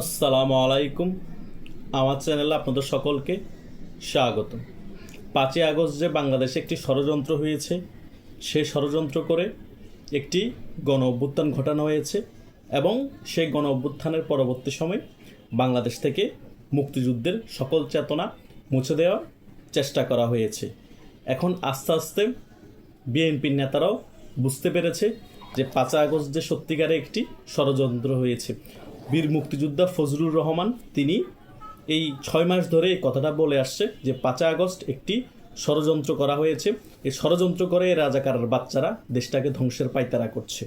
আসসালামু আলাইকুম। আমার চ্যানেলে আপনাদের সকলকে স্বাগত পাঁচই আগস্ট যে বাংলাদেশে একটি ষড়যন্ত্র হয়েছে সেই ষড়যন্ত্র করে একটি গণ অভ্যুত্থান ঘটানো হয়েছে এবং সেই গণ অভ্যুত্থানের পরবর্তী সময় বাংলাদেশ থেকে মুক্তিযুদ্ধের সকল চেতনা মুছে দেওয়ার চেষ্টা করা হয়েছে। এখন আস্তে আস্তে বিএনপির নেতারাও বুঝতে পেরেছে যে পাঁচই আগস্ট যে সত্যিকারে একটি ষড়যন্ত্র হয়েছে। বীর মুক্তিযোদ্ধা ফজলুর রহমান, তিনি এই ছয় মাস ধরে এই কথাটা বলে আসছে যে পাঁচই আগস্ট একটি ষড়যন্ত্র করা হয়েছে। এই ষড়যন্ত্র করে রাজাকারের বাচ্চারা দেশটাকে ধ্বংসের পাইতারা করছে।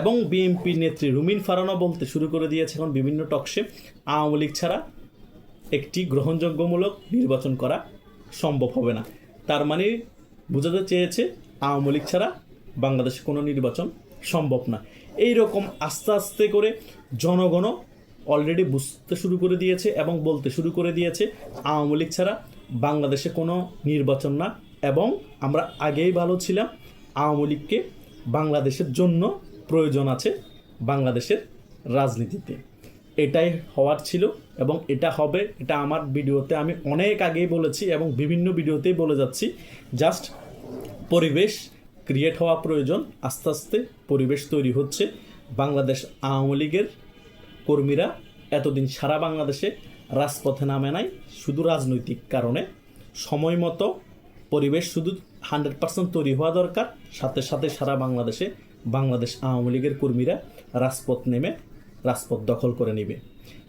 এবং বিএনপি নেত্রী রুমিন ফারানা বলতে শুরু করে দিয়েছে এখন বিভিন্ন টকশে, আওয়ামী লীগ ছাড়া একটি গ্রহণযোগ্যমূলক নির্বাচন করা সম্ভব হবে না। তার মানে বোঝাতে চেয়েছে আওয়ামী লীগ ছাড়া বাংলাদেশে কোনো নির্বাচন সম্ভব না। এই রকম আস্তে আস্তে করে জনগণ অলরেডি বুঝতে শুরু করে দিয়েছে এবং বলতে শুরু করে দিয়েছে, আওয়ামী লীগ ছাড়া বাংলাদেশে কোনো নির্বাচন না এবং আমরা আগেই ভালো ছিলাম, আওয়ামী লীগকে বাংলাদেশের জন্য প্রয়োজন আছে বাংলাদেশের রাজনীতিতে। এটাই হওয়ার ছিল এবং এটা হবে, এটা আমার ভিডিওতে আমি অনেক আগেই বলেছি এবং বিভিন্ন ভিডিওতেই বলে যাচ্ছি জাস্ট পরিবেশ ক্রিয়েট হওয়া প্রয়োজন। আস্তে আস্তে পরিবেশ তৈরি হচ্ছে। বাংলাদেশ আওয়ামী লীগের কর্মীরা এতদিন সারা বাংলাদেশে রাজপথে নামে নাই, শুধু রাজনৈতিক কারণে। সময় মতো পরিবেশ শুধু হান্ড্রেড পার্সেন্ট তৈরি হওয়া দরকার। সাথে সাথে সারা বাংলাদেশে বাংলাদেশ আওয়ামী লীগের কর্মীরা রাজপথ নেমে রাজপথ দখল করে নেবে।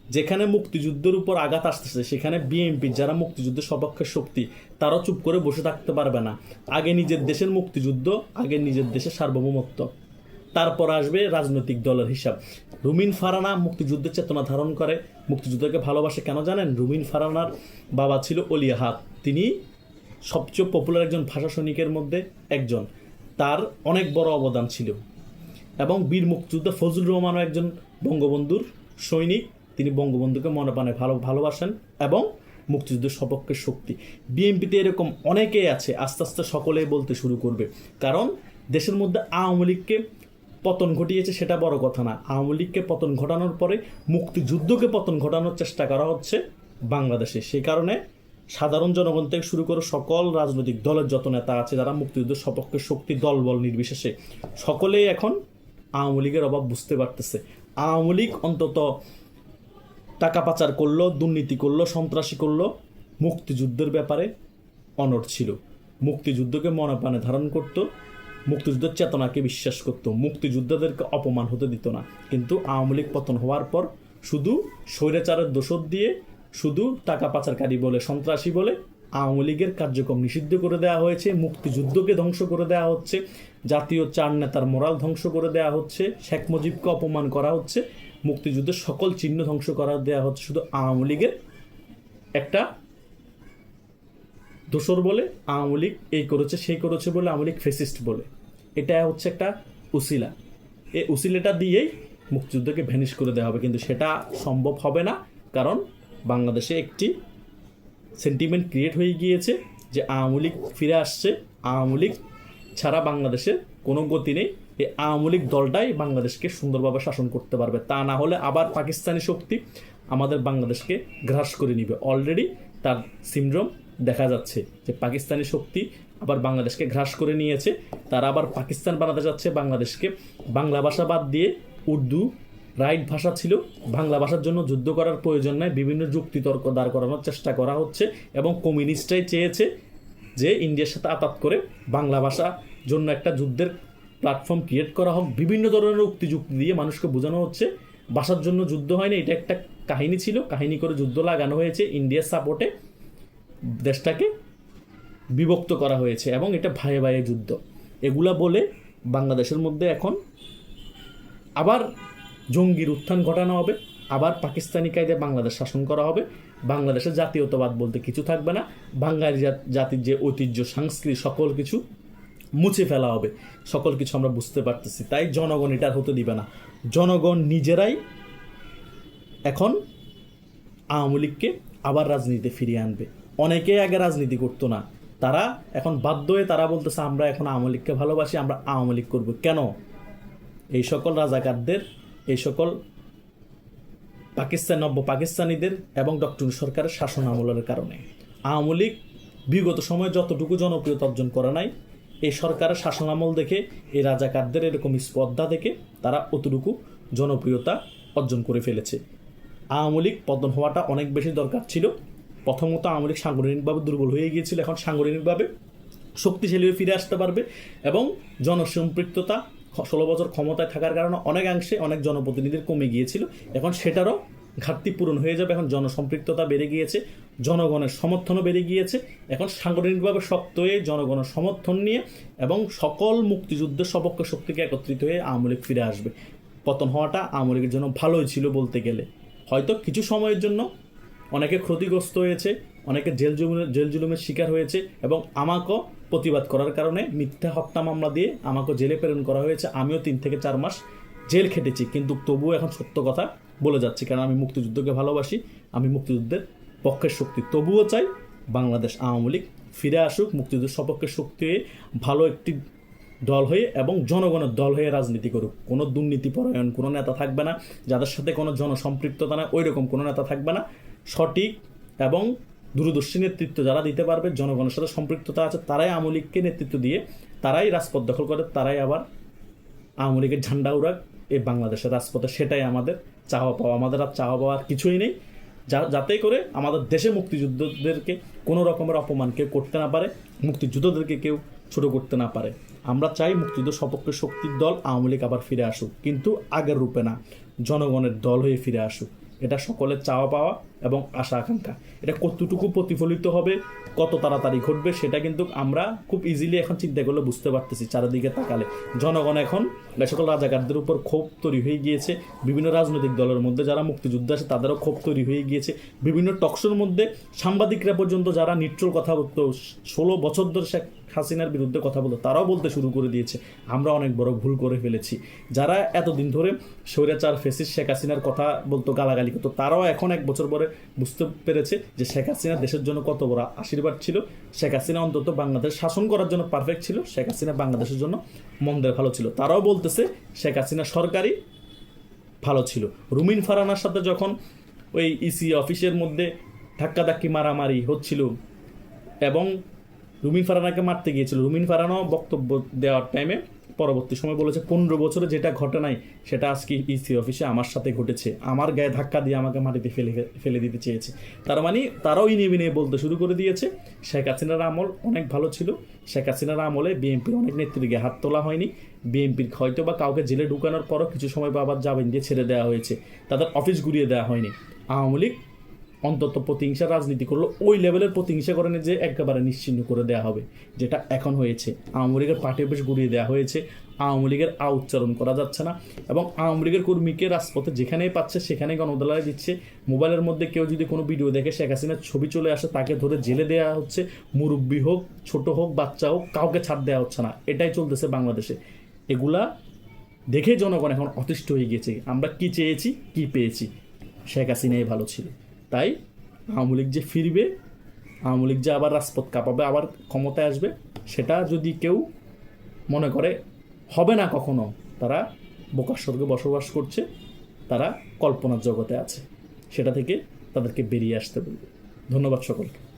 যেখানে মুক্তিযুদ্ধের উপর আঘাত আসতেছে, সেখানে বিএনপি যারা মুক্তিযুদ্ধের সপক্ষের শক্তি তারাও চুপ করে বসে থাকতে পারবে না। আগে নিজের দেশের মুক্তিযুদ্ধ, আগে নিজের দেশের সার্বভৌমত্ব। তারপর আসবে রাজনৈতিক দলের হিসাব। রুমিন ফারানা মুক্তিযুদ্ধের চেতনা ধারণ করে। মুক্তিযুদ্ধকে ভালোবাসে কেন জানেন? রুমিন ফারানার বাবা ছিল অলিয়াহাত তিনি সবচেয়ে পপুলার একজন ভাষা সৈনিকের মধ্যে একজন। তার অনেক বড় অবদান ছিল। এবং বীর মুক্তিযোদ্ধা ফজলুর রহমানও একজন বঙ্গবন্ধুর সৈনিক। তিনি বঙ্গবন্ধুকে মনে প্রাণে ভালো, ভালোবাসেন এবং মুক্তিযুদ্ধের সপক্ষের শক্তি। বিএনপিতে এরকম অনেকেই আছে, আস্তে আস্তে সকলেই বলতে শুরু করবে। কারণ দেশের মধ্যে আওয়ামী লীগকে পতন ঘটিয়েছে সেটা বড় কথা না। আওয়ামী লীগকে পতন ঘটানোর পরে মুক্তিযুদ্ধকে পতন ঘটানোর চেষ্টা করা হচ্ছে বাংলাদেশে। সেই কারণে সাধারণ জনগণ থেকে শুরু করে সকল রাজনৈতিক দলের যত নেতা আছে, যারা মুক্তিযুদ্ধের সপক্ষে শক্তি, দলবল নির্বিশেষে, সকলেই এখন আওয়ামী লীগের অভাব বুঝতে পারতেছে। আওয়ামী লীগ অন্তত টাকা পাচার করল, দুর্নীতি করল, সন্ত্রাসী করল। মুক্তিযুদ্ধের ব্যাপারে অনট ছিল। মুক্তিযুদ্ধকে মনে প্রাণে ধারণ করত। মুক্তিযুদ্ধের চেতনাকে বিশ্বাস করত। মুক্তিযোদ্ধাদেরকে অপমান হতে দিত না। কিন্তু আওয়ামী লীগ পতন হওয়ার পর শুধু স্বৈরাচারের দোষর দিয়ে, শুধু টাকা পাচারকারী বলে, সন্ত্রাসী বলে আওয়ামী লীগের কার্যক্রম নিষিদ্ধ করে দেওয়া হয়েছে। মুক্তিযুদ্ধকে ধ্বংস করে দেওয়া হচ্ছে। জাতীয় চার নেতার মোরাল ধ্বংস করে দেওয়া হচ্ছে। শেখ মুজিবকে অপমান করা হচ্ছে। মুক্তিযুদ্ধের সকল চিহ্ন ধ্বংস করা দেওয়া হচ্ছে শুধু আওয়ামী লীগের একটা। দোসর বলে আওয়ামী লীগ এই করেছে, সেই করেছে বলে আওয়ামী লীগ ফেসিস্ট বলে। এটা হচ্ছে একটা উসিলা। এই উসিলাটা দিয়েই মুক্তিযুদ্ধকে ভ্যানিশ করে দেওয়া হবে, কিন্তু সেটা সম্ভব হবে না, কারণ বাংলাদেশে একটি সেন্টিমেন্ট ক্রিয়েট হয়ে গিয়েছে যে আওয়ামী লীগ ফিরে আসছে। আওয়ামী লীগ ছাড়া বাংলাদেশের কোনো গতি নেই। এই আওয়ামী লীগ দলটাই বাংলাদেশকে সুন্দরভাবে শাসন করতে পারবে, তা না হলে আবার পাকিস্তানি শক্তি আমাদের বাংলাদেশকে গ্রাস করে নিবে। অলরেডি তার সিমড্রোম দেখা যাচ্ছে যে পাকিস্তানি শক্তি আবার বাংলাদেশকে গ্রাস করে নিয়েছে, তারা আবার পাকিস্তান বানাতে যাচ্ছে, বাংলাদেশকে বাংলা ভাষা বাদ দিয়ে উর্দু, রাইট ভাষা ছিল, বাংলা ভাষার জন্য যুদ্ধ করার প্রয়োজন নাই, বিভিন্ন যুক্তিতর্ক দাঁড় করানোর চেষ্টা করা হচ্ছে এবং কমিউনিস্টরাই চেয়েছে যে ইন্ডিয়ার সাথে আতাত করে বাংলা ভাষা জন্য একটা যুদ্ধের প্ল্যাটফর্ম ক্রিয়েট করা হোক, বিভিন্ন ধরনের উক্তি যুক্তি দিয়ে মানুষকে বোঝানো হচ্ছে। ভাষার জন্য যুদ্ধ হয়নি, এটা একটা কাহিনী ছিল। কাহিনী করে যুদ্ধ লাগানো হয়েছে ইন্ডিয়ার সাপোর্টে দেশটাকে বিভক্ত করা হয়েছে এবং এটা ভাইয়ে ভাইয়ে যুদ্ধ। এগুলা বলে বাংলাদেশের মধ্যে এখন আবার জঙ্গির উত্থান ঘটানো হবে, আবার পাকিস্তানি কায়দায় বাংলাদেশ শাসন করা হবে। বাংলাদেশের জাতীয়তাবাদ বলতে কিছু থাকবে না। বাঙালি জাত- জাতির যে ঐতিহ্য, সংস্কৃতি, সকল কিছু মুছে ফেলা হবে। সকল কিছু আমরা বুঝতে পারতেছি। তাই জনগণ এটা হতে দিবে না। জনগণ নিজেরাই এখন আওয়ামী লীগকে আবার রাজনীতিতে ফিরিয়ে আনবে। অনেকে আগে রাজনীতি করতো না। তারা এখন বাধ্য হয়ে তারা বলতেছে, আমরা এখন আওয়ামী লীগকে ভালোবাসি, আমরা আওয়ামী লীগ করব। কেন? এই সকল রাজাকারদের, এই সকল পাকিস্তান নব্য পাকিস্তানিদের এবং ডক্টর সরকারের শাসন আমলের কারণে। আওয়ামী লীগ বিগত সময়ে যতটুকু জনপ্রিয়তা অর্জন করে নাই এই সরকারের শাসন আমল দেখে, এই রাজাকারদের এরকম স্পর্ধা দেখে তারা অতটুকু জনপ্রিয়তা অর্জন করে ফেলেছে। আওয়ামী লীগ পতন হওয়াটা অনেক বেশি দরকার ছিল। প্রথমত আওয়ামী লীগ সাংগঠনিকভাবে দুর্বল হয়ে গিয়েছিল, এখন সাংগঠনিকভাবে শক্তিশালী হয়ে ফিরে আসতে পারবে এবং জনসম্পৃক্ততা, ষোলো বছর ক্ষমতায় থাকার কারণে অনেকাংশে অনেক জনপ্রতিনিধির কমে গিয়েছিল। এখন সেটারও ঘাটতি পূরণ হয়ে যাবে। এখন জনসম্পৃক্ততা বেড়ে গিয়েছে, জনগণের সমর্থনও বেড়ে গিয়েছে। এখন সাংগঠনিকভাবে শক্ত হয়ে জনগণের সমর্থন নিয়ে এবং সকল মুক্তিযুদ্ধের সপক্ষ শক্তিকে একত্রিত হয়ে আওয়ামী লীগ ফিরে আসবে। পতন হওয়াটা আওয়ামী লীগের জন্য ভালোই ছিল বলতে গেলে। হয়তো কিছু সময়ের জন্য অনেকে ক্ষতিগ্রস্ত হয়েছে, অনেকে জেল জেল জুলুমের শিকার হয়েছে এবং আমাকেও প্রতিবাদ করার কারণে মিথ্যা হত্যা মামলা দিয়ে আমাকে জেলে প্রেরণ করা হয়েছে। আমিও তিন থেকে চার মাস জেল খেটেছি, কিন্তু তবুও এখন সত্য কথা বলে যাচ্ছি কারণ আমি মুক্তিযুদ্ধকে ভালোবাসি, আমি মুক্তিযুদ্ধের পক্ষের শক্তি। তবুও চাই বাংলাদেশ আওয়ামী লীগ ফিরে আসুক, মুক্তিযুদ্ধের সপক্ষের শক্তি ভালো একটি দল হয়ে এবং জনগণের দল হয়ে রাজনীতি করুক। কোনো দুর্নীতিপরায়ণ কোনো নেতা থাকবে না, যাদের সাথে কোনো জনসম্পৃক্ততা না ওই রকম কোনো নেতা থাকবে না। সঠিক এবং দূরদর্শী নেতৃত্ব যারা দিতে পারবে, জনগণের সাথে সম্পৃক্ততা আছে, তারাই আওয়ামী লীগকে নেতৃত্ব দিয়ে, তারাই রাজপথ দখল করে, তারাই আবার আওয়ামী লীগের ঝান্ডা উড়াক, এই বাংলাদেশের রাজপথে, সেটাই আমাদের চাওয়া পাওয়া, আমাদের আর চাওয়া পাওয়ার কিছুই নেই। যা, যাতে করে আমাদের দেশে মুক্তিযুদ্ধদেরকে কোনো রকমের অপমান কেউ করতে না পারে, মুক্তিযুদ্ধদেরকে কেউ ছোট করতে না পারে। আমরা চাই মুক্তিযুদ্ধ সপক্ষে শক্তির দল, আওয়ামী লীগ আবার ফিরে আসুক, কিন্তু আগের রূপে না, জনগণের দল হয়ে ফিরে আসুক। এটা সকলের চাওয়া পাওয়া এবং আশা আকাঙ্ক্ষা। এটা কতটুকু প্রতিফলিত হবে, কত তাড়াতাড়ি ঘটবে, সেটা কিন্তু আমরা খুব ইজিলি এখন চিন্তা করলে বুঝতে পারতেছি চারিদিকে তাকালে। জনগণ এখন এই সকল রাজাকারদের উপর ক্ষোভ তৈরি হয়ে গিয়েছে, বিভিন্ন রাজনৈতিক দলের মধ্যে যারা মুক্তিযুদ্ধ আছে তাদেরও ক্ষোভ তৈরি হয়ে গিয়েছে, বিভিন্ন টকশোর মধ্যে সাংবাদিকরা পর্যন্ত যারা নিট্রল কথা বলতো, ষোলো বছর ধরে হাসিনার বিরুদ্ধে কথা বলতো তারাও বলতে শুরু করে দিয়েছে, আমরা অনেক বড় ভুল করে ফেলেছি। যারা এতদিন ধরে স্বৈরাচার ফেসিস শেখ হাসিনার কথা বলতো, গালাগালি করতো, তারাও এখন এক বছর পরে বুঝতে পেরেছে যে শেখ হাসিনা দেশের জন্য কত বড় আশীর্বাদ ছিল। শেখ হাসিনা অন্তত বাংলাদেশ শাসন করার জন্য পারফেক্ট ছিল, শেখ হাসিনা বাংলাদেশের জন্য মন্দের ভালো ছিল। তারাও বলতেছে শেখ হাসিনা সরকারি ভালো ছিল। রুমিন ফারানার সাথে যখন ওই ইসি অফিসের মধ্যে ধাক্কাধাক্কি মারামারি হচ্ছিল এবং রুমিন ফারানাকে মারতে গিয়েছিল। রুমিন ফারানো বক্তব্য দেওয়ার টাইমে পরবর্তী সময় বলেছে, পনেরো বছরে যেটা ঘটে নাই, সেটা আজকে ইসি অফিসে আমার সাথে ঘটেছে। আমার গায়ে ধাক্কা দিয়ে আমাকে মাটিতে ফেলে ফেলে দিতে চেয়েছে। তার মানে তারাও ইনিয়ে বিনিয়ে বলতে শুরু করে দিয়েছে। শেখ হাসিনার আমল অনেক ভালো ছিল। শেখ হাসিনার আমলে বিএনপির অনেক নেতৃত্বে হাত তোলা হয়নি। বিএনপির হয়তো বা কাউকে জেলে ঢুকানোর পরও কিছু সময় আবার জামিন দিয়ে ছেড়ে দেওয়া হয়েছে। তাদের অফিস ঘুরিয়ে দেওয়া হয়নি। আওয়ামী লীগ অন্তত প্রতিহিংসা রাজনীতি করল, ওই লেভেলের প্রতিহিংসা করে যে একেবারে নিশ্চিন্ন করে দেওয়া হবে, যেটা এখন হয়েছে। আওয়ামী লীগের পার্টি অফিস ঘুরিয়ে দেওয়া হয়েছে। আওয়ামী লীগের আ উচ্চারণ করা যাচ্ছে না এবং আওয়ামী লীগের কর্মীকে রাজপথে যেখানেই পাচ্ছে, সেখানেই গণদালায় দিচ্ছে। মোবাইলের মধ্যে কেউ যদি কোনো ভিডিও দেখে শেখ হাসিনার ছবি চলে আসে, তাকে ধরে জেলে দেওয়া হচ্ছে। মুরব্বী হোক, ছোট হোক, বাচ্চা হোক, কাউকে ছাড় দেওয়া হচ্ছে না। এটাই চলতেছে বাংলাদেশে। এগুলা দেখে জনগণ এখন অতিষ্ঠ হয়ে গিয়েছে। আমরা কি চেয়েছি, কি পেয়েছি? শেখ হাসিনাই ভালো ছিল। তাই আওয়ামী লীগ যে ফিরবে, আওয়ামী লীগ যে আবার রাজপথ কাঁপাবে, আবার ক্ষমতায় আসবে, সেটা যদি কেউ মনে করে, হবে না কখনো। তারা বোকার স্বর্গে বসবাস করছে, তারা কল্পনার জগতে আছে। সেটা থেকে তাদেরকে বেরিয়ে আসতে বলবে। ধন্যবাদ সকলকে।